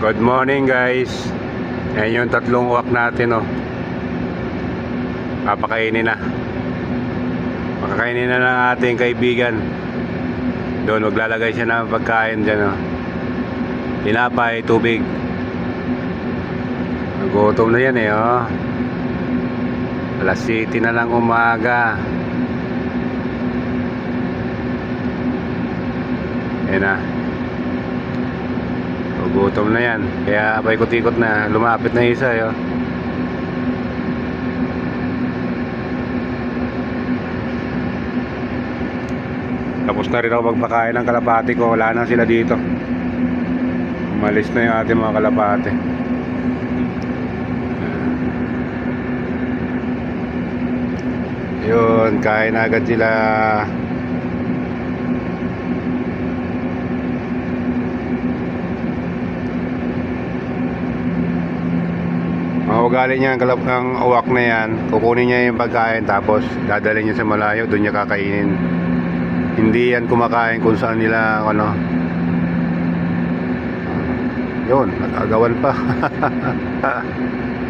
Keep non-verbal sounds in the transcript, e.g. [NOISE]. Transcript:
Good morning guys. Ayan yung tatlong uwak natin oh. Papakainin na. Pakakainin na ng ating kaibigan. Doon maglalagay siya ng pagkain dyan oh. Tinapay, tubig. Nagutom na yan eh oh. Alas 7 na lang umaga. Ayan na. Gugutom na yan. Kaya paikot-ikot na. Lumapit na isa. Yo. Tapos na rin ako magpakain ng kalapati ko. Wala na sila dito. Umalis na yung ating mga kalapati. Yun, kain agad sila. Ugali niya ang, uwak na yan, kukunin niya yung pagkain tapos dadalhin niya sa malayo, doon niya kakainin. Hindi yan kumakain kung saan nila ano. Yun, nagagawan pa. [LAUGHS]